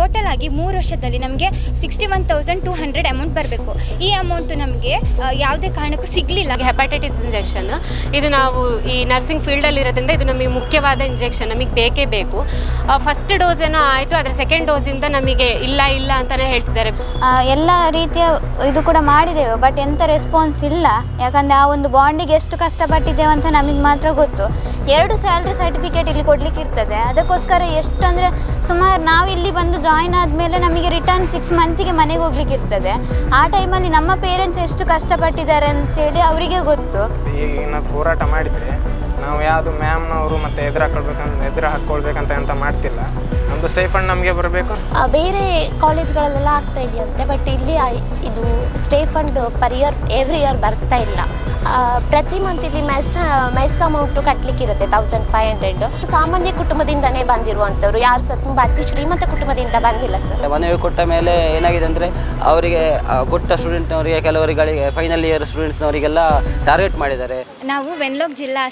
Total ಆಗಿ ಮೂರು ವರ್ಷದಲ್ಲಿ ನಮಗೆ sixty one thousand two hundred amount ಬರಬೇಕು. ಈ ಅಮೌಂಟ್ ನಮಗೆ ಯಾವುದೇ ಕಾರಣಕ್ಕೂ ಸಿಗಲಿಲ್ಲ. ಹೆಪಟೈಟಿಸ್ ಇಂಜೆಕ್ಷನ್ ಇದು ನಾವು ಈ ನರ್ಸಿಂಗ್ ಫೀಲ್ಡಲ್ಲಿ ಇರೋದ್ರಿಂದ ಇದು ನಮಗೆ ಮುಖ್ಯವಾದ ಇಂಜೆಕ್ಷನ್ ನಮಗೆ ಬೇಕೇ ಬೇಕು. ಫಸ್ಟ್ ಡೋಸ್ ಏನೋ ಆಯಿತು ಆದರೆ ಸೆಕೆಂಡ್ ಡೋಸಿಂದ ನಮಗೆ ಇಲ್ಲ ಇಲ್ಲ ಅಂತಲೇ ಹೇಳ್ತಿದ್ದಾರೆ. ಎಲ್ಲ ರೀತಿಯ ಇದು ಕೂಡ ಮಾಡಿದ್ದೇವೆ ಬಟ್ ಎಂಥ ರೆಸ್ಪಾನ್ಸ್ ಇಲ್ಲ. ಯಾಕಂದರೆ ಆ ಒಂದು ಬಾಂಡಿಗೆ ಎಷ್ಟು ಕಷ್ಟಪಟ್ಟಿದ್ದೇವೆ ಅಂತ ನಮಗೆ ಮಾತ್ರ ಗೊತ್ತು. ಎರಡು ಸ್ಯಾಲ್ರಿ ಸರ್ಟಿಫಿಕೇಟ್ ಇಲ್ಲಿ ಕೊಡಲಿಕ್ಕೆ ಇರ್ತದೆ ಅದಕ್ಕೋಸ್ಕರ ಎಷ್ಟು ಅಂದರೆ ಸುಮಾರು ನಾವು ಇಲ್ಲಿ ಬಂದು ಜಾಯಿನ್ ಆದಮೇಲೆ ನಮಗೆ ರಿಟರ್ನ್ ಸಿಕ್ಸ್ ಮಂತಿಗೆ ಮನೆಗೆ ಹೋಗ್ಲಿಕ್ಕೆ ಇರ್ತದೆ. ಆ ಟೈಮಲ್ಲಿ ನಮ್ಮ ಪೇರೆಂಟ್ಸ್ ಎಷ್ಟು ಕಷ್ಟಪಟ್ಟಿದ್ದಾರೆ ಅಂತೇಳಿ ಅವರಿಗೆ ಗೊತ್ತು. ಈಗಿನ ಹೋರಾಟ ಮಾಡಿದರೆ ನಾವು ಯಾವುದು ಮ್ಯಾಮ್ನವರು ಮತ್ತೆ ಎದುರು ಹಾಕೊಳ್ಬೇಕಂತ ಎದುರು ಹಾಕ್ಕೊಳ್ಬೇಕಂತ ಅಂತ ಮಾಡ್ತಿಲ್ಲ. ನಮ್ಮದು ಸ್ಟೇಫಂಡ್ ನಮಗೆ ಬರಬೇಕು. ಆ, ಬೇರೆ ಕಾಲೇಜ್ಗಳಲ್ಲೆಲ್ಲ ಆಗ್ತಾ ಇದೆಯಂತೆ ಬಟ್ ಇಲ್ಲಿ ಇದು stipend per year every year ಬರ್ತಾ ಇಲ್ಲ. ಪ್ರತಿ ಮಂತ್ ಇಲ್ಲಿ ಮೆಸ್ ಮೆಸ್ ಅಮೌಂಟ್ ಕಟ್ಟಲಿಕ್ಕೆ ಇರುತ್ತೆ ತೌಸಂಡ್ ಫೈವ್ ಹಂಡ್ರೆಡ್ ಸಾಮಾನ್ಯ ಕುಟುಂಬದಿಂದನೇ ಬಂದಿರುವಂಥವ್ರು ಯಾರು ಸಹ ತುಂಬ ಅತಿ ಶ್ರೀಮಂತ ಕುಟುಂಬದಿಂದ ಬಂದಿಲ್ಲ ಸರ್. ಮನವಿ ಕೊಟ್ಟ ಮೇಲೆ ಏನಾಗಿದೆ ಅಂದರೆ ಅವರಿಗೆ ಕೊಟ್ಟ ಸ್ಟೂಡೆಂಟ್ನವರಿಗೆ ಕೆಲವರಿಗೆ ಫೈನಲ್ ಇಯರ್ ಸ್ಟೂಡೆಂಟ್ಸ್ನವರಿಗೆಲ್ಲ ಟಾರ್ಗೆಟ್ ಮಾಡಿದ್ದಾರೆ. ನಾವು ವೆನ್ಲೋಕ್ ಜಿಲ್ಲಾ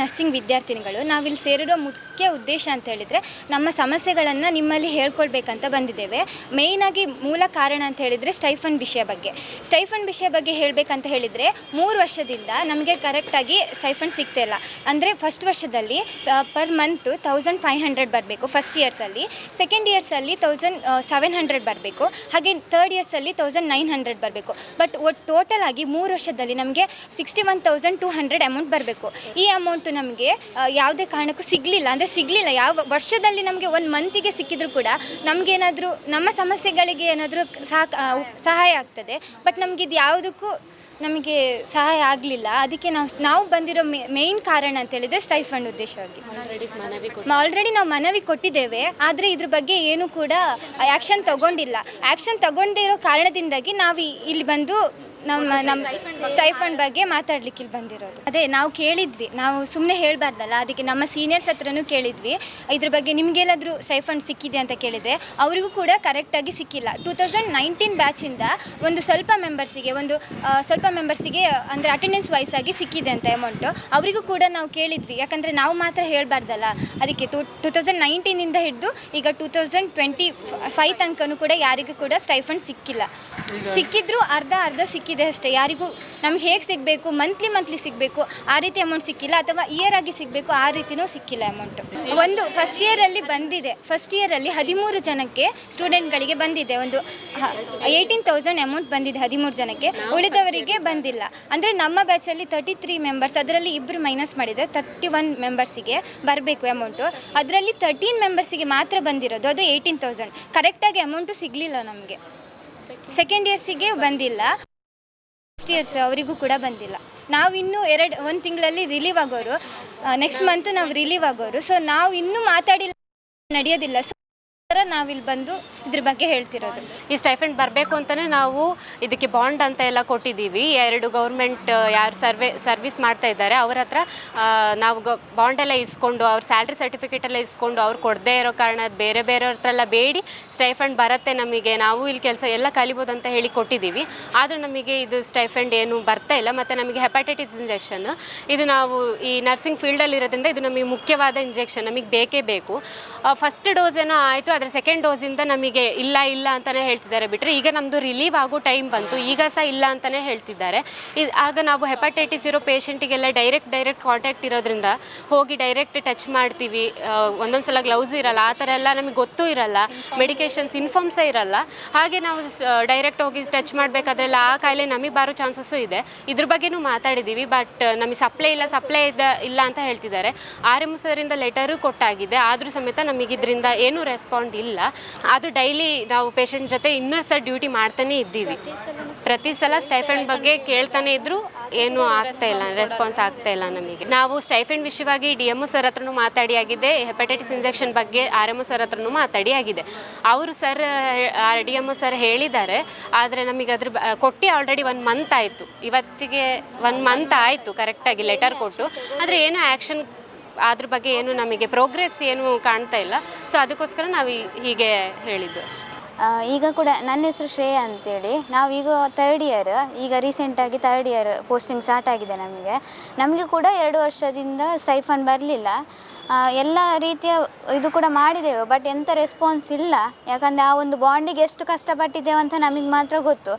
ನರ್ಸಿಂಗ್ ವಿದ್ಯಾರ್ಥಿನಿಗಳು ನಾವಿಲ್ಲಿ ಸೇರಿರೋ ಮುಖ್ಯ ಉದ್ದೇಶ ಅಂತ ಹೇಳಿದರೆ ನಮ್ಮ ಸಮಸ್ಯೆಗಳನ್ನು ನಿಮ್ಮಲ್ಲಿ ಹೇಳ್ಕೊಳ್ಬೇಕಂತ ಬಂದಿದ್ದೇವೆ. ಮೇಯ್ನಾಗಿ ಮೂಲ ಕಾರಣ ಅಂತ ಹೇಳಿದರೆ ಸ್ಟೈಫನ್ ವಿಷಯ ಬಗ್ಗೆ. ಸ್ಟೈಫನ್ ವಿಷಯ ಬಗ್ಗೆ ಹೇಳಬೇಕಂತ ಹೇಳಿದರೆ ಮೂರು ವರ್ಷದಿಂದ ನಮಗೆ ಕರೆಕ್ಟಾಗಿ ಸ್ಟೈಫನ್ ಸಿಗ್ತಾ ಇಲ್ಲ. ಅಂದರೆ ಫಸ್ಟ್ ವರ್ಷದಲ್ಲಿ per month thousand five hundred ಬರಬೇಕು ಫಸ್ಟ್ ಇಯರ್ಸಲ್ಲಿ ಸೆಕೆಂಡ್ ಇಯರ್ಸಲ್ಲಿ ತೌಸಂಡ್ ಸೆವೆನ್ ಹಂಡ್ರೆಡ್ ಬರಬೇಕು. ಹಾಗೆ ತರ್ಡ್ ಇಯರ್ಸಲ್ಲಿ ತೌಸಂಡ್ ನೈನ್ ಹಂಡ್ರೆಡ್ ಬರಬೇಕು. ಬಟ್ ಒಟ್ಟು ಟೋಟಲ್ ಆಗಿ ಮೂರು ವರ್ಷದಲ್ಲಿ ನಮಗೆ sixty one thousand two hundred amount ಬರಬೇಕು. ಈ ಅಮೌಂಟು ನಮಗೆ ಯಾವುದೇ ಕಾರಣಕ್ಕೂ ಸಿಗಲಿಲ್ಲ. ಅಂದರೆ ಸಿಗಲಿಲ್ಲ. ಯಾವ ವರ್ಷದಲ್ಲಿ ನಮಗೆ ಒಂದು ಮಂತಿಗೆ ಸಿಕ್ಕಿದ್ರು ಕೂಡ ನಮಗೇನಾದರೂ, ನಮ್ಮ ಸಮಸ್ಯೆಗಳಿಗೆ ಏನಾದರೂ ಸಹ ಸಹಾಯ ಆಗ್ತದೆ. ಬಟ್ ನಮಗೆ ಇದು ಯಾವುದಕ್ಕೂ ನಮಗೆ ಸಹಾಯ ಆಗಲಿಲ್ಲ. ಅದಕ್ಕೆ ನಾವು ನಾವು ಬಂದಿರೋ ಮೇಯ್ನ್ ಕಾರಣ ಅಂತ ಹೇಳಿದರೆ ಸ್ಟೈಫಂಡ್ ಉದ್ದೇಶವಾಗಿ ಆಲ್ರೆಡಿ ನಾವು ಮನವಿ ಕೊಟ್ಟಿದ್ದೇವೆ. ಆದರೆ ಇದ್ರ ಬಗ್ಗೆ ಏನೂ ಕೂಡ ಆ್ಯಕ್ಷನ್ ತಗೊಂಡಿಲ್ಲ. ಆ್ಯಕ್ಷನ್ ತಗೊಂಡಿರೋ ಕಾರಣದಿಂದಾಗಿ ನಾವು ಇಲ್ಲಿ ಬಂದು ನಮ್ಮ ನಮ್ಮ ಸ್ಟೈಫಂಡ್ ಬಗ್ಗೆ ಮಾತಾಡ್ಲಿಕ್ಕೆ ಇಲ್ಲಿ ಬಂದಿರೋದು. ಅದೇ ನಾವು ಕೇಳಿದ್ವಿ. ನಾವು ಸುಮ್ಮನೆ ಹೇಳಬಾರ್ದಲ್ಲ ಅದಕ್ಕೆ ನಮ್ಮ ಸೀನಿಯರ್ಸ್ ಹತ್ರನೂ ಕೇಳಿದ್ವಿ. ಇದ್ರ ಬಗ್ಗೆ ನಿಮಗೆಲ್ಲಾದರೂ ಸ್ಟೈಫಂಡ್ ಸಿಕ್ಕಿದೆ ಅಂತ ಕೇಳಿದರೆ ಅವರಿಗೂ ಕೂಡ ಕರೆಕ್ಟಾಗಿ ಸಿಕ್ಕಿಲ್ಲ. ಟೂ ತೌಸಂಡ್ ನೈನ್ಟೀನ್ ಬ್ಯಾಚಿಂದ ಒಂದು ಸ್ವಲ್ಪ ಮೆಂಬರ್ಸಿಗೆ ಒಂದು ಸ್ವಲ್ಪ ಮೆಂಬರ್ಸಿಗೆ ಅಂದರೆ ಅಟೆಂಡೆನ್ಸ್ ವೈಸ್ ಆಗಿ ಸಿಕ್ಕಿದೆ ಅಂತ ಅಮೌಂಟು ಅವರಿಗೂ ಕೂಡ ನಾವು ಕೇಳಿದ್ವಿ. ಯಾಕಂದರೆ ನಾವು ಮಾತ್ರ ಹೇಳಬಾರ್ದಲ್ಲ. ಅದಕ್ಕೆ ಟೂ ಟೂ ತೌಸಂಡ್ ನೈನ್ಟೀನಿಂದ ಹಿಡಿದು ಈಗ ಟೂ ತೌಸಂಡ್ ಟ್ವೆಂಟಿ ಫೈವ್ ತನಕನೂ ಕೂಡ ಯಾರಿಗೂ ಕೂಡ ಸ್ಟೈಫಂಡ್ ಸಿಕ್ಕಿಲ್ಲ. ಸಿಕ್ಕಿದ್ರು ಅರ್ಧ ಅರ್ಧ ಸಿಕ್ಕಿದೆ ಅಷ್ಟೇ. ಯಾರಿಗೂ ನಮ್ಗೆ ಹೇಗೆ ಸಿಗಬೇಕು ಮಂತ್ಲಿ ಮಂತ್ಲಿ ಸಿಗಬೇಕು ಆ ರೀತಿ ಅಮೌಂಟ್ ಸಿಕ್ಕಿಲ್ಲ ಅಥವಾ ಇಯರ್ ಆಗಿ ಸಿಗಬೇಕು ಆ ರೀತಿನೂ ಸಿಕ್ಕಿಲ್ಲ ಅಮೌಂಟ್ ಒಂದು ಫಸ್ಟ್ ಇಯರಲ್ಲಿ ಬಂದಿದೆ. ಫಸ್ಟ್ ಇಯರಲ್ಲಿ ಹದಿಮೂರು ಜನಕ್ಕೆ ಸ್ಟೂಡೆಂಟ್ಗಳಿಗೆ ಬಂದಿದೆ. ಒಂದು ಏಯ್ಟೀನ್ ತೌಸಂಡ್ ಅಮೌಂಟ್ ಬಂದಿದೆ ಹದಿಮೂರು ಜನಕ್ಕೆ. ಉಳಿದವರಿಗೆ ಬಂದಿಲ್ಲ. ಅಂದರೆ ನಮ್ಮ ಬ್ಯಾಚಲ್ಲಿ ತರ್ಟಿ ತ್ರೀ ಮೆಂಬರ್ಸ್ ಅದರಲ್ಲಿ ಇಬ್ಬರು ಮೈನಸ್ ಮಾಡಿದರೆ ತರ್ಟಿ ಒನ್ ಮೆಂಬರ್ಸಿಗೆ ಬರಬೇಕು ಅಮೌಂಟು ಅದರಲ್ಲಿ ತರ್ಟೀನ್ ಮೆಂಬರ್ಸಿಗೆ ಮಾತ್ರ ಬಂದಿರೋದು ಅದು ಏಯ್ಟೀನ್ ತೌಸಂಡ್ ಕರೆಕ್ಟಾಗಿ ಅಮೌಂಟು ಸಿಗಲಿಲ್ಲ ನಮಗೆ. ಸೆಕೆಂಡ್ ಇಯರ್ಸಿಗೆ ಬಂದಿಲ್ಲ. ಫಸ್ಟ್ ಇಯರ್ಸ್ ಅವರಿಗೂ ಕೂಡ ಬಂದಿಲ್ಲ. ನಾವು ಇನ್ನೂ ಎರಡು, ಒಂದು ತಿಂಗಳಲ್ಲಿ ರಿಲೀವ್ ಆಗೋರು. ನೆಕ್ಸ್ಟ್ ಮಂತ್ ನಾವು ರಿಲೀವ್ ಆಗೋರು. ಸೊ ನಾವು ಇನ್ನೂ ಮಾತಾಡಿಲ್ಲ, ನಡೆಯೋದಿಲ್ಲ. ಸೊ ನಾವಿಲ್ಲಿ ಬಂದು ಇದ್ರ ಬಗ್ಗೆ ಹೇಳ್ತಿರೋದು. ಈ ಸ್ಟೈಫಂಡ್ ಬರಬೇಕು ಅಂತಾನೆ ನಾವು ಇದಕ್ಕೆ ಬಾಂಡ್ ಅಂತ ಎಲ್ಲ ಕೊಟ್ಟಿದ್ದೀವಿ. ಎರಡು ಗೌರ್ಮೆಂಟ್ ಯಾರು ಸರ್ವೆ ಸರ್ವಿಸ್ ಮಾಡ್ತಾ ಇದ್ದಾರೆ. ಅವ್ರ ಹತ್ರ ನಾವು ಬಾಂಡ್ ಎಲ್ಲ ಇಸ್ಕೊಂಡು, ಅವ್ರ ಸ್ಯಾಲ್ರಿ ಸರ್ಟಿಫಿಕೇಟ್ ಎಲ್ಲ ಇಸ್ಕೊಂಡು, ಅವ್ರು ಕೊಡದೇ ಇರೋ ಕಾರಣ ಬೇರೆ ಬೇರೆ ಹತ್ರ ಎಲ್ಲ ಬೇಡಿ. ಸ್ಟೈಫಂಡ್ ಬರುತ್ತೆ ನಮಗೆ. ನಾವು ಇಲ್ಲಿ ಕೆಲಸ ಎಲ್ಲ ಕಲಿಬೋದು ಅಂತ ಹೇಳಿ ಕೊಟ್ಟಿದ್ದೀವಿ. ಆದರೂ ನಮಗೆ ಇದು ಸ್ಟೈಫಂಡ್ ಏನು ಬರ್ತಾ ಇಲ್ಲ. ಮತ್ತು ನಮಗೆ ಹೆಪಟೈಟಿಸ್ ಇಂಜೆಕ್ಷನ್ ಇದು ನಾವು ಈ ನರ್ಸಿಂಗ್ ಫೀಲ್ಡಲ್ಲಿ ಇರೋದ್ರಿಂದ ಇದು ನಮಗೆ ಮುಖ್ಯವಾದ ಇಂಜೆಕ್ಷನ್ ನಮಗೆ ಬೇಕೇ ಬೇಕು. ಫಸ್ಟ್ ಡೋಸ್ ಏನೋ ಆಯಿತು ಆದರೆ ಸೆಕೆಂಡ್ ಡೋಸಿಂದ ನಮಗೆ ಇಲ್ಲ ಇಲ್ಲ ಅಂತಲೇ ಹೇಳ್ತಿದ್ದಾರೆ ಬಿಟ್ಟರೆ ಈಗ ನಮ್ಮದು ರಿಲೀವ್ ಆಗೋ ಟೈಮ್ ಬಂತು, ಈಗ ಸಹ ಇಲ್ಲ ಅಂತಲೇ ಹೇಳ್ತಿದ್ದಾರೆ. ಇದು ಆಗ ನಾವು ಹೆಪಟೈಟಿಸ್ ಇರೋ ಪೇಷಂಟಿಗೆಲ್ಲ ಡೈರೆಕ್ಟ್ ಡೈರೆಕ್ಟ್ ಕಾಂಟ್ಯಾಕ್ಟ್ ಇರೋದ್ರಿಂದ ಹೋಗಿ ಡೈರೆಕ್ಟ್ ಟಚ್ ಮಾಡ್ತೀವಿ. ಒಂದೊಂದು ಸಲ ಗ್ಲೌಸ್ ಇರಲ್ಲ, ಆ ಥರ ಎಲ್ಲ ನಮಗೆ ಗೊತ್ತೂ ಇರಲ್ಲ. ಮೆಡಿಕೇಷನ್ಸ್ ಇನ್ಫಾರ್ಮ್ಸ ಇರಲ್ಲ. ಹಾಗೆ ನಾವು ಡೈರೆಕ್ಟ್ ಹೋಗಿ ಟಚ್ ಮಾಡಬೇಕಾದ್ರೆಲ್ಲ ಆ ಕಾಯಿಲೆ ನಮಗೆ ಬಾರೋ ಚಾನ್ಸಸ್ಸು ಇದೆ. ಇದ್ರ ಬಗ್ಗೆನೂ ಮಾತಾಡಿದ್ದೀವಿ ಬಟ್ ನಮಗೆ ಸಪ್ಲೈ ಇಲ್ಲ ಸಪ್ಲೈ ಇದ್ದ ಇಲ್ಲ ಅಂತ ಹೇಳ್ತಿದ್ದಾರೆ. ಆರ್ ಎಂ ಸರಿಂದ ಲೆಟರು ಕೊಟ್ಟಾಗಿದೆ, ಆದರೂ ಸಮೇತ ನಮಗೆ ಇದರಿಂದ ಏನೂ ರೆಸ್ಪಾಂಡ್ ಇಲ್ಲ ಅದು ಡೈಲಿ ನಾವು ಪೇಷಂಟ್ ಜೊತೆ ಇನ್ನೂ ಸಹ ಡ್ಯೂಟಿ ಮಾಡ್ತಾನೆ ಇದ್ದೀವಿ. ಪ್ರತಿ ಸಲ ಸ್ಟೈಫೆಂಡ್ ಬಗ್ಗೆ ಕೇಳ್ತಾನೆ ಇದ್ರು ಏನೂ ಆಗ್ತಾ ಇಲ್ಲ ರೆಸ್ಪಾನ್ಸ್ ಆಗ್ತಾ ಇಲ್ಲ ನಮಗೆ. ನಾವು ಸ್ಟೈಫೆಂಡ್ ವಿಷಯವಾಗಿ ಡಿ ಎಂ ಸರ್ ಹತ್ರನೂ ಮಾತಾಡಿ ಆಗಿದೆ ಹೆಪಟೈಟಿಸ್ ಇಂಜೆಕ್ಷನ್ ಬಗ್ಗೆ ಆರ್ ಎಂ ಸರ್ ಹತ್ರನೂ ಮಾತಾಡಿ ಆಗಿದೆ. ಅವರು ಸರ್ ಡಿ ಎಂ ಸರ್ ಹೇಳಿದ್ದಾರೆ, ಆದರೆ ನಮಗೆ ಅದ್ರ ಕೊಟ್ಟು ಆಲ್ರೆಡಿ ಒನ್ ಮಂತ್ ಆಯಿತು. ಇವತ್ತಿಗೆ ಒನ್ ಮಂತ್ ಆಯಿತು ಕರೆಕ್ಟಾಗಿ ಲೆಟರ್ ಕೊಟ್ಟು. ಆದರೆ ಏನೂ ಆ್ಯಕ್ಷನ್ ಅದ್ರ ಬಗ್ಗೆ ಏನು ನಮಗೆ ಪ್ರೋಗ್ರೆಸ್ ಏನು ಕಾಣ್ತಾ ಇಲ್ಲ. ಸೊ ಅದಕ್ಕೋಸ್ಕರ ನಾವು ಹೀಗೆ ಹೇಳಿದ್ದು ಈಗ ಕೂಡ ನನ್ನ ಹೆಸರು ಶ್ರೇಯಾ ಅಂತೇಳಿ. ನಾವು ಈಗ ತರ್ಡ್ ಇಯರ್ ಈಗ ರೀಸೆಂಟಾಗಿ ಥರ್ಡ್ ಇಯರ್ ಪೋಸ್ಟಿಂಗ್ ಸ್ಟಾರ್ಟ್ ಆಗಿದೆ ನಮಗೆ. ನಮಗೆ ಕೂಡ ಎರಡು ವರ್ಷದಿಂದ ಸ್ಟೈಫನ್ ಬರಲಿಲ್ಲ. ಎಲ್ಲ ರೀತಿಯ ಇದು ಕೂಡ ಮಾಡಿದೆವು ಬಟ್ ಎಂಥ ರೆಸ್ಪಾನ್ಸ್ ಇಲ್ಲ. ಯಾಕಂದರೆ ಆ ಒಂದು ಬಾಂಡಿಗೆ ಎಷ್ಟು ಕಷ್ಟಪಟ್ಟಿದ್ದೇವೆ ಅಂತ ನಮಗೆ ಮಾತ್ರ ಗೊತ್ತು.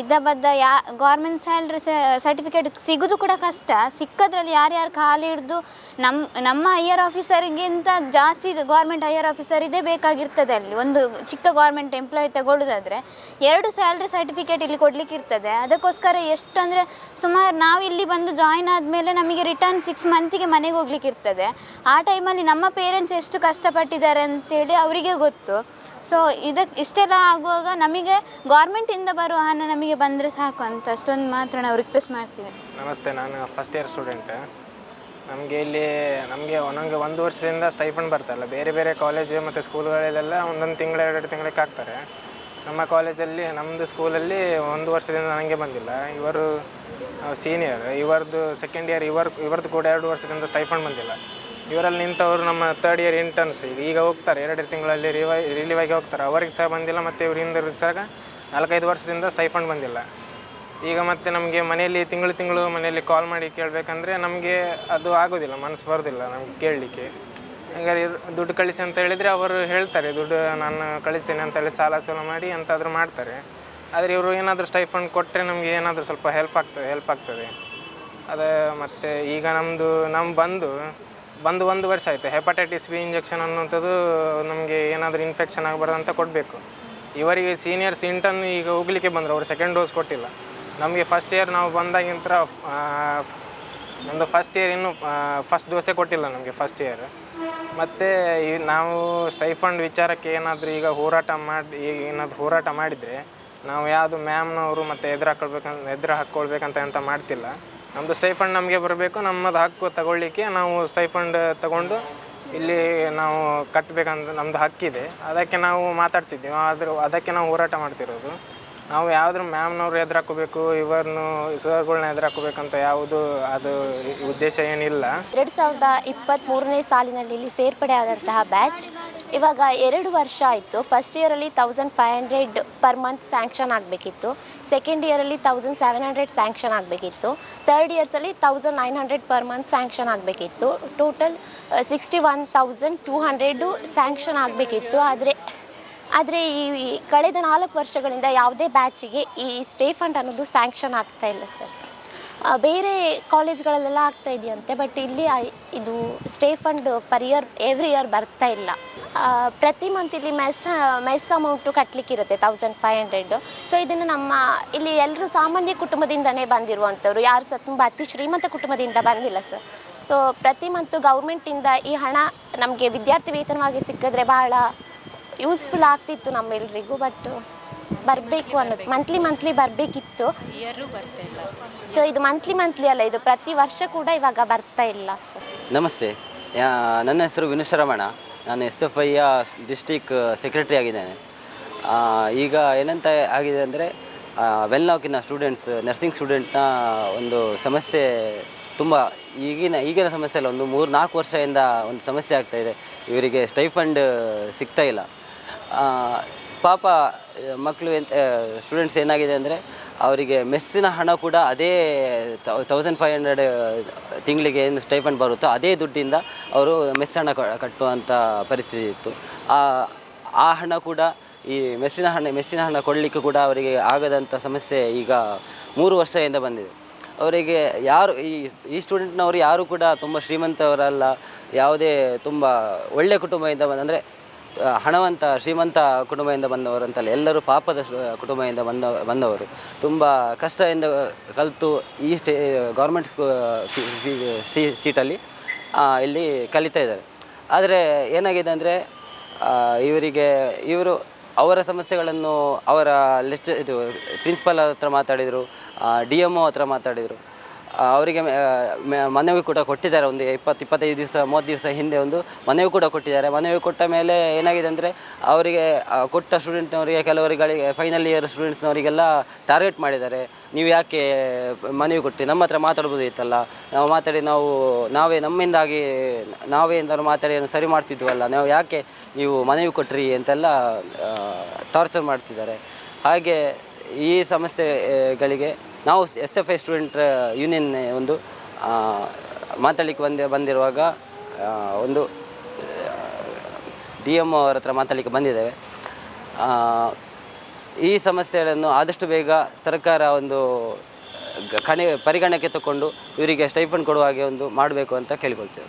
ಇದ್ದ ಬದ್ದ ಯಾ ಗೌರ್ಮೆಂಟ್ ಸ್ಯಾಲ್ರಿ ಸರ್ಟಿಫಿಕೇಟ್ ಸಿಗೋದು ಕೂಡ ಕಷ್ಟ. ಸಿಕ್ಕದ್ರಲ್ಲಿ ಯಾರ್ಯಾರು ಖಾಲಿ ಹಿಡ್ದು ನಮ್ಮ ನಮ್ಮ ಹೈಯರ್ ಆಫೀಸರಿಗಿಂತ ಜಾಸ್ತಿ ಗೌರ್ಮೆಂಟ್ ಹೈಯರ್ ಆಫೀಸರ್ ಇದೇ ಬೇಕಾಗಿರ್ತದೆ ಅಲ್ಲಿ. ಒಂದು ಚಿಕ್ಕ ಗೌರ್ಮೆಂಟ್ ಎಂಪ್ಲಾಯ್ ತಗೊಳ್ಳೋದಾದರೆ ಎರಡು ಸ್ಯಾಲ್ರಿ ಸರ್ಟಿಫಿಕೇಟ್ ಇಲ್ಲಿ ಕೊಡಲಿಕ್ಕೆ ಇರ್ತದೆ ಅದಕ್ಕೋಸ್ಕರ ಎಷ್ಟು ಅಂದರೆ ಸುಮಾರು ನಾವು ಇಲ್ಲಿ ಬಂದು ಜಾಯಿನ್ ಆದಮೇಲೆ ನಮಗೆ ರಿಟರ್ನ್ ಸಿಕ್ಸ್ ಮಂತಿಗೆ ಮನೆಗೆ ಹೋಗ್ಲಿಕ್ಕೆ ಇರ್ತದೆ ಆ ಟೈಮಲ್ಲಿ ನಮ್ಮ ಪೇರೆಂಟ್ಸ್ ಎಷ್ಟು ಕಷ್ಟಪಟ್ಟಿದ್ದಾರೆ ಅಂತೇಳಿ ಅವರಿಗೆ ಗೊತ್ತು. ಸೊ ಇದಕ್ಕೆ ಇಷ್ಟೆಲ್ಲ ಆಗುವಾಗ ನಮಗೆ ಗೌರ್ಮೆಂಟಿಂದ ಬರುವ ಹಣ ನಮಗೆ ಬಂದರೆ ಸಾಕು ಅಂತ ಅಷ್ಟೊಂದು ಮಾತ್ರ ನಾವು ರಿಕ್ವೆಸ್ಟ್ ಮಾಡ್ತೀವಿ. ನಮಸ್ತೆ, ನಾನು ಫಸ್ಟ್ ಇಯರ್ ಸ್ಟೂಡೆಂಟ್ ನಮಗೆ ಇಲ್ಲಿ ನಮಗೆ ಒಂದೊಂದು ಒಂದು ವರ್ಷದಿಂದ ಸ್ಟೈಫಂಡ್ ಬರ್ತಾರಲ್ಲ ಬೇರೆ ಬೇರೆ ಕಾಲೇಜು ಮತ್ತು ಸ್ಕೂಲ್ಗಳಲ್ಲೆಲ್ಲ ಒಂದೊಂದು ತಿಂಗಳು ಎರಡು ತಿಂಗಳಿಗೆ ಹಾಕ್ತಾರೆ. ನಮ್ಮ ಕಾಲೇಜಲ್ಲಿ ನಮ್ಮದು ಸ್ಕೂಲಲ್ಲಿ ಒಂದು ವರ್ಷದಿಂದ ನನಗೆ ಬಂದಿಲ್ಲ. ಇವರು ಸೀನಿಯರ್ ಇವರದ್ದು ಸೆಕೆಂಡ್ ಇಯರ್ ಇವರ್ ಇವರದ್ದು ಕೂಡ ಎರಡು ವರ್ಷದಿಂದ ಸ್ಟೈಫಂಡ್ ಬಂದಿಲ್ಲ. ಇವರಲ್ಲಿ ನಿಂತವರು ನಮ್ಮ ಥರ್ಡ್ ಇಯರ್ ಇಂಟರ್ನ್ಸ್ ಈಗ ಹೋಗ್ತಾರೆ ಎರಡು ತಿಂಗಳಲ್ಲಿ ರಿವೈ ರಿಲೀವ್ ಆಗಿ ಹೋಗ್ತಾರೆ. ಅವರಿಗೆ ಸಹ ಬಂದಿಲ್ಲ ಮತ್ತು ಇವ್ರ ಹಿಂದೆ ಸಹ ನಾಲ್ಕೈದು ವರ್ಷದಿಂದ ಸ್ಟೈಫಂಡ್ ಬಂದಿಲ್ಲ. ಈಗ ಮತ್ತೆ ನಮಗೆ ಮನೆಯಲ್ಲಿ ತಿಂಗಳು ತಿಂಗಳು ಮನೆಯಲ್ಲಿ ಕಾಲ್ ಮಾಡಿ ಕೇಳಬೇಕಂದ್ರೆ ನಮಗೆ ಅದು ಆಗೋದಿಲ್ಲ, ಮನಸ್ಸು ಬರೋದಿಲ್ಲ ನಮಗೆ ಕೇಳಲಿಕ್ಕೆ. ಹಂಗಾರೆ ದುಡ್ಡು ಕಳಿಸಿ ಅಂತ ಹೇಳಿದರೆ ಅವರು ಹೇಳ್ತಾರೆ, ದುಡ್ಡು ನಾನು ಕಳಿಸ್ತೇನೆ ಅಂತೇಳಿ ಸಾಲ ಸೂಲ ಮಾಡಿ ಅಂತಾದರೂ ಮಾಡ್ತಾರೆ. ಆದರೆ ಇವರು ಏನಾದರೂ ಸ್ಟೈಫಂಡ್ ಕೊಟ್ಟರೆ ನಮಗೆ ಏನಾದರೂ ಸ್ವಲ್ಪ ಹೆಲ್ಪ್ ಆಗ್ತದೆ ಹೆಲ್ಪ್ ಆಗ್ತದೆ. ಅದು ಮತ್ತು ಈಗ ನಮ್ಮದು ನಮ್ಮ ಬಂದು ಬಂದು ಒಂದು ವರ್ಷ ಆಯಿತು. ಹೆಪಟೈಟಿಸ್ ಬಿ ಇಂಜೆಕ್ಷನ್ ಅನ್ನುವಂಥದ್ದು ನಮಗೆ ಏನಾದರೂ ಇನ್ಫೆಕ್ಷನ್ ಆಗಬಾರ್ದು ಅಂತ ಕೊಡಬೇಕು. ಇವರಿಗೆ ಸೀನಿಯರ್ಸ್ ಇಂಟರ್ನ್ ಈಗ ಹೋಗ್ಲಿಕ್ಕೆ ಬಂದರು, ಅವರು ಸೆಕೆಂಡ್ ಡೋಸ್ ಕೊಟ್ಟಿಲ್ಲ. ನಮಗೆ ಫಸ್ಟ್ ಇಯರ್ ನಾವು ಬಂದಾಗಿಂತ ನಮ್ಮದು ಫಸ್ಟ್ ಇಯರ್ ಇನ್ನೂ ಫಸ್ಟ್ ಡೋಸೇ ಕೊಟ್ಟಿಲ್ಲ ನಮಗೆ ಫಸ್ಟ್ ಇಯರ್ ಮತ್ತು ಈ ನಾವು ಸ್ಟೈಫಂಡ್ ವಿಚಾರಕ್ಕೆ ಏನಾದರೂ ಈಗ ಹೋರಾಟ ಮಾಡಿ ಈಗ ಏನಾದರೂ ಹೋರಾಟ ಮಾಡಿದರೆ, ನಾವು ಯಾವುದು ಮ್ಯಾಮ್ನವರು ಮತ್ತು ಎದುರು ಹಾಕೊಳ್ಬೇಕಂತ ಎದುರು ಹಾಕ್ಕೊಳ್ಬೇಕಂತ ಅಂತ ಮಾಡ್ತಿಲ್ಲ. ನಮ್ಮದು ಸ್ಟೈಫಂಡ್ ನಮಗೆ ಬರಬೇಕು, ನಮ್ಮದು ಹಕ್ಕು ತಗೊಳ್ಳಿಕ್ಕೆ ನಾವು ಸ್ಟೈಫಂಡ್ ತಗೊಂಡು ಇಲ್ಲಿ ನಾವು ಕಟ್ಟಬೇಕಂತ ನಮ್ಮದು ಹಕ್ಕಿದೆ. ಅದಕ್ಕೆ ನಾವು ಮಾತಾಡ್ತಿದ್ದೀವಿ, ಆದರೂ ಅದಕ್ಕೆ ನಾವು ಹೋರಾಟ ಮಾಡ್ತಿರೋದು. ನಾವು ಯಾವುದ್ರ ಮ್ಯಾಮ್ನವ್ರು ಎದುರಾಕೋಬೇಕು ಇವರನ್ನು ಸರ್ಗಳನ್ನ ಎದುರಾಕೋಬೇಕಂತ ಯಾವುದು ಅದು ಉದ್ದೇಶ ಏನಿಲ್ಲ. ಎರಡು ಸಾವಿರದ ಇಪ್ಪತ್ತ್ಮೂರನೇ ಸಾಲಿನಲ್ಲಿ ಇಲ್ಲಿ ಸೇರ್ಪಡೆ ಆದಂತಹ ಬ್ಯಾಚ್ ಇವಾಗ ಎರಡು ವರ್ಷ ಆಯಿತು. First ಇಯರಲ್ಲಿ thousand five hundred per month sanction ಆಗಬೇಕಿತ್ತು. ಸೆಕೆಂಡ್ ಇಯರಲ್ಲಿ ತೌಸಂಡ್ ಸೆವೆನ್ ಹಂಡ್ರೆಡ್ ಸ್ಯಾಂಕ್ಷನ್ ಆಗಬೇಕಿತ್ತು. Third ಇಯರ್ಸಲ್ಲಿ thousand nine hundred per month sanction ಆಗಬೇಕಿತ್ತು. Total sixty one thousand two hundred sanction ಆಗಬೇಕಿತ್ತು. ಆದರೆ ಆದರೆ ಈ ಕಳೆದ ನಾಲ್ಕು ವರ್ಷಗಳಿಂದ ಯಾವುದೇ ಬ್ಯಾಚಿಗೆ ಈ ಸ್ಟೇ ಫಂಡ್ ಅನ್ನೋದು ಸ್ಯಾಂಕ್ಷನ್ ಆಗ್ತಾ ಇಲ್ಲ ಸರ್ ಬೇರೆ ಕಾಲೇಜ್ಗಳಲ್ಲೆಲ್ಲ ಆಗ್ತಾ ಇದೆಯಂತೆ ಬಟ್ ಇಲ್ಲಿ ಇದು stipend per year every year ಬರ್ತಾ ಇಲ್ಲ. ಪ್ರತಿ ಮಂತ್ ಇಲ್ಲಿ ಮೆಸ್ ಮೆಸ್ ಅಮೌಂಟು ಕಟ್ಟಲಿಕ್ಕಿರುತ್ತೆ ತೌಸಂಡ್ ಫೈವ್ ಹಂಡ್ರೆಡು ಸೊ ಇದನ್ನು ನಮ್ಮ ಇಲ್ಲಿ ಎಲ್ಲರೂ ಸಾಮಾನ್ಯ ಕುಟುಂಬದಿಂದನೇ ಬಂದಿರುವಂಥವ್ರು. ಯಾರು ಸಹ ತುಂಬ ಅತಿ ಶ್ರೀಮಂತ ಕುಟುಂಬದಿಂದ ಬಂದಿಲ್ಲ ಸರ್. ಸೊ ಪ್ರತಿ ಮಂತು ಗೌರ್ಮೆಂಟಿಂದ ಈ ಹಣ ನಮಗೆ ವಿದ್ಯಾರ್ಥಿ ವೇತನವಾಗಿ ಸಿಕ್ಕಿದ್ರೆ ಭಾಳ ಯೂಸ್ಫುಲ್ ಆಗ್ತಿತ್ತು ನಮ್ಮೆಲ್ರಿಗೂ ಬಟ್ ಬರಬೇಕು ಅನ್ನೋದು ಮಂತ್ಲಿ ಮಂತ್ಲಿ ಬರಬೇಕಿತ್ತು. ಸೊ ಇದು ಮಂತ್ಲಿ ಮಂತ್ಲಿ ಅಲ್ಲ ಇದು ಪ್ರತಿ ವರ್ಷ ಕೂಡ ಇವಾಗ ಬರ್ತಾ ಇಲ್ಲ ಸರ್. ನಮಸ್ತೆ. ನನ್ನ ಹೆಸರು ವಿನುಶರಮಣ. ನಾನು ಎಸ್ ಎಫ್ ಐಯ ಡಿಸ್ಟಿಕ್ ಸೆಕ್ರೆಟರಿ ಆಗಿದ್ದೇನೆ. ಈಗ ಏನಂತ ಆಗಿದೆ ಅಂದರೆ ವೆಲ್ನಾಕಿನ ಸ್ಟೂಡೆಂಟ್ಸ್ ನರ್ಸಿಂಗ್ ಸ್ಟೂಡೆಂಟ್ನ ಒಂದು ಸಮಸ್ಯೆ ತುಂಬ ಈಗಿನ ಈಗಿನ ಸಮಸ್ಯೆ ಅಲ್ಲ, ಒಂದು ಮೂರು ನಾಲ್ಕು ವರ್ಷದಿಂದ ಒಂದು ಸಮಸ್ಯೆ ಆಗ್ತಾ ಇದೆ. ಇವರಿಗೆ ಸ್ಟೈಫಂಡ್ ಸಿಗ್ತಾ ಇಲ್ಲ. ಪಾಪ ಮಕ್ಕಳು ಎಂತ ಸ್ಟೂಡೆಂಟ್ಸ್ ಏನಾಗಿದೆ ಅಂದರೆ ಅವರಿಗೆ ಮೆಸ್ಸಿನ ಹಣ ಕೂಡ ಅದೇ ತೌಸಂಡ್ ಫೈವ್ ಹಂಡ್ರೆಡ್ ತಿಂಗಳಿಗೆ ಏನು ಸ್ಟೈಫಂಡ್ ಬರುತ್ತೋ ಅದೇ ದುಡ್ಡಿಂದ ಅವರು ಮೆಸ್ ಹಣ ಕಟ್ಟುವಂಥ ಪರಿಸ್ಥಿತಿ ಇತ್ತು. ಆ ಆ ಹಣ ಕೂಡ ಈ ಮೆಸ್ಸಿನ ಹಣ ಮೆಸ್ಸಿನ ಹಣ ಕೊಡಲಿಕ್ಕೆ ಕೂಡ ಅವರಿಗೆ ಆಗದಂಥ ಸಮಸ್ಯೆ ಈಗ ಮೂರು ವರ್ಷದಿಂದ ಬಂದಿದೆ. ಅವರಿಗೆ ಯಾರು, ಈ ಈ ಸ್ಟೂಡೆಂಟ್ನವರು ಯಾರು ಕೂಡ ತುಂಬ ಶ್ರೀಮಂತವರಲ್ಲ, ಯಾವುದೇ ತುಂಬ ಒಳ್ಳೆಯ ಕುಟುಂಬದಿಂದ ಬಂದ, ಅಂದರೆ ಹಣವಂತ, ಶ್ರೀಮಂತ ಕುಟುಂಬದಿಂದ ಬಂದವರು ಅಂತಲ್ಲ, ಎಲ್ಲರೂ ಪಾಪದ ಕುಟುಂಬದಿಂದ ಬಂದ, ಬಂದವರು. ತುಂಬ ಕಷ್ಟದಿಂದ ಕಲಿತು ಈ ಸ್ಟೇ, ಗೌರ್ಮೆಂಟ್ ಸೀಟಲ್ಲಿ ಇಲ್ಲಿ ಕಲಿತಾ ಇದ್ದಾರೆ. ಆದರೆ ಏನಾಗಿದೆ ಅಂದರೆ ಇವರಿಗೆ, ಇವರು ಅವರ ಸಮಸ್ಯೆಗಳನ್ನು ಅವರ ಲೆಸ್ ಇದು ಪ್ರಿನ್ಸಿಪಲ್ ಹತ್ರ ಮಾತಾಡಿದರು ಡಿ ಎಂ ಒ ಹತ್ರ ಮಾತಾಡಿದರು. ಅವರಿಗೆ ಮನವಿ ಕೂಡ ಕೊಟ್ಟಿದ್ದಾರೆ. ಒಂದು ಇಪ್ಪತ್ತು, ಇಪ್ಪತ್ತೈದು ದಿವಸ, ಮೂವತ್ತು ದಿವಸ ಹಿಂದೆ ಒಂದು ಮನವಿ ಕೂಡ ಕೊಟ್ಟಿದ್ದಾರೆ. ಮನವಿ ಕೊಟ್ಟ ಮೇಲೆ ಏನಾಗಿದೆ ಅಂದರೆ, ಅವರಿಗೆ ಕೊಟ್ಟ ಸ್ಟೂಡೆಂಟ್ನವರಿಗೆ ಕೆಲವರುಗಳಿಗೆ ಫೈನಲ್ ಇಯರ್ ಸ್ಟೂಡೆಂಟ್ಸ್ನವರಿಗೆಲ್ಲ ಟಾರ್ಗೆಟ್ ಮಾಡಿದ್ದಾರೆ. ನೀವು ಯಾಕೆ ಮನವಿ ಕೊಟ್ಟು ನಮ್ಮ ಹತ್ರ ಮಾತಾಡ್ಬೋದಿತ್ತಲ್ಲ. ನಾವು ಮಾತಾಡಿ, ನಾವು, ನಾವೇ ನಮ್ಮಿಂದಾಗಿ, ನಾವೇ ಎಂದಾದ್ರು ಮಾತಾಡಿ ಸರಿ ಮಾಡ್ತಿದ್ವಲ್ಲ. ನಾವು ಯಾಕೆ ನೀವು ಮನವಿ ಕೊಟ್ಟ್ರಿ ಅಂತೆಲ್ಲ ಟಾರ್ಚರ್ ಮಾಡ್ತಿದ್ದಾರೆ. ಹಾಗೆ ಈ ಸಮಸ್ಯೆಗಳಿಗೆ ನಾವು S F I student union ಒಂದು ಮಾತಾಡಲಿಕ್ಕೆ ಬಂದ, ಬಂದಿರುವಾಗ ಒಂದು ಡಿ ಎಂ ಅವರ ಹತ್ರ ಮಾತಾಡಲಿಕ್ಕೆ ಬಂದಿದ್ದೇವೆ. ಈ ಸಮಸ್ಯೆಗಳನ್ನು ಆದಷ್ಟು ಬೇಗ ಸರ್ಕಾರ ಒಂದು ಕಣಿ, ಪರಿಗಣಕ್ಕೆ ತಗೊಂಡು ಇವರಿಗೆ ಸ್ಟೈಫಂಡ್ ಕೊಡುವ ಹಾಗೆ ಒಂದು ಮಾಡಬೇಕು ಅಂತ ಕೇಳಿಕೊಳ್ತೇವೆ.